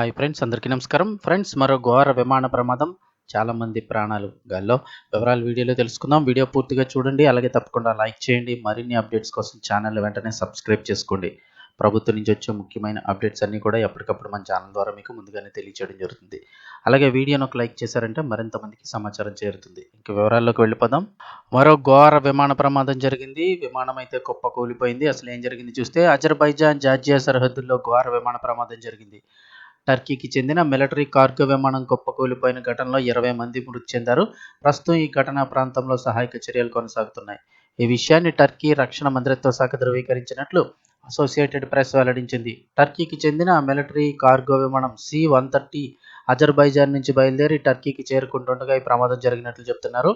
Hi friends అందరికీ నమస్కారం. Friends మరో ఘోర విమాన ప్రమాదం. చాలా మంది ప్రాణాలు గాల్లో. వివరాలు వీడియోలో తెలుసుకుందాం. వీడియో పూర్తిగా చూడండి. అలాగే తప్పకుండా లైక్ చేయండి. మరిన్ని అప్డేట్స్ కోసం ఛానల్ వెంటనే సబ్స్క్రైబ్ చేసుకోండి. ప్రభుత్వం నుంచి వచ్చే ముఖ్యమైన అప్డేట్స్ అన్నీ కూడా ఎప్పటికప్పుడు మన ఛానల్ ద్వారా మీకు ముందుగానే తెలియచేయడం జరుగుతుంది. అలాగే వీడియోను ఒక లైక్ చేశారంటే మరింత మందికి సమాచారం చేరుతుంది. ఇంకా వివరాల్లోకి వెళ్ళిపోదాం. మరో ఘోర విమాన ప్రమాదం జరిగింది. విమానం అయితే కుప్ప కూలిపోయింది అసలు ఏం జరిగింది చూస్తే అజర్బైజాన్ జార్జియా సరిహద్దుల్లో ఘోర విమాన ప్రమాదం జరిగింది. టర్కీకి చెందిన మిలిటరీ కార్గో విమానం కుప్పకూలిపోయిన ఘటనలో ఇరవై మంది మృతి చెందారు. ప్రస్తుతం ఈ ఘటనా ప్రాంతంలో సహాయక చర్యలు కొనసాగుతున్నాయి. ఈ విషయాన్ని టర్కీ రక్షణ మంత్రిత్వ శాఖ ధృవీకరించినట్లు అసోసియేటెడ్ ప్రెస్ వెల్లడించింది. టర్కీకి చెందిన మిలిటరీ కార్గో విమానం సి వన్ థర్టీ అజర్బైజాన్ నుంచి బయలుదేరి టర్కీకి చేరుకుంటుండగా ఈ ప్రమాదం జరిగినట్లు చెప్తున్నారు.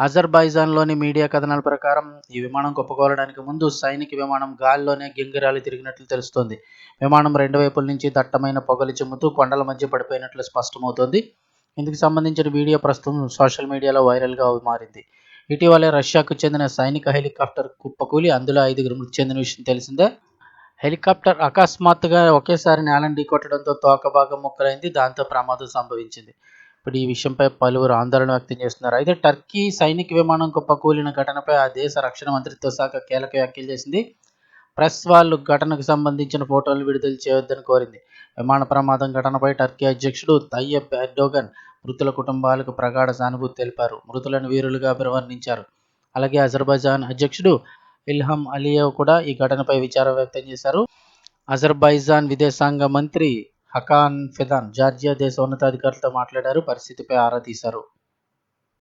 అజర్బైజాన్లోని మీడియా కథనాల ప్రకారం ఈ విమానం కుప్పకూలడానికి ముందు సైనిక విమానం గాల్లోనే గింగిరాలి తిరిగినట్లు తెలుస్తోంది. విమానం రెండు వైపుల నుంచి దట్టమైన పొగలు చిమ్ముతూ కొండల మధ్య పడిపోయినట్లు స్పష్టమవుతోంది. ఇందుకు సంబంధించిన వీడియో ప్రస్తుతం సోషల్ మీడియాలో వైరల్గా మారింది. ఇటీవలే రష్యాకు చెందిన సైనిక హెలికాప్టర్ కుప్పకూలి అందులో ఐదుగురు మృతి చెందిన విషయం తెలిసిందే. హెలికాప్టర్ అకస్మాత్తుగా ఒకేసారి నేలను ఢీకొట్టడంతో తోక భాగం ముక్కలైంది. దాంతో ప్రమాదం సంభవించింది. ఇప్పుడు ఈ విషయంపై పలువురు ఆందోళన వ్యక్తం చేస్తున్నారు. అయితే టర్కీ సైనిక విమానం కుప్పకూలిన ఘటనపై ఆ దేశ రక్షణ మంత్రిత్వ శాఖ కీలక వ్యాఖ్యలు చేసింది. ప్రెస్ వాళ్ళు ఘటనకు సంబంధించిన ఫోటోలు విడుదల చేయొద్దని కోరింది. విమాన ప్రమాదం ఘటనపై టర్కీ అధ్యక్షుడు తయ్యబ్ ఎర్డోగన్ మృతుల కుటుంబాలకు ప్రగాఢ సానుభూతి తెలిపారు. మృతులను వీరులుగా అభివర్ణించారు. అలాగే అజర్బైజాన్ అధ్యక్షుడు ఇల్హం అలియవ్ కూడా ఈ ఘటనపై విచారం వ్యక్తం చేశారు. అజర్బైజాన్ విదేశాంగ మంత్రి హకాన్ ఫిదాన్ జార్జియా దేశ ఉన్నతాధికారులతో మాట్లాడారు. పరిస్థితిపై ఆరా తీశారు.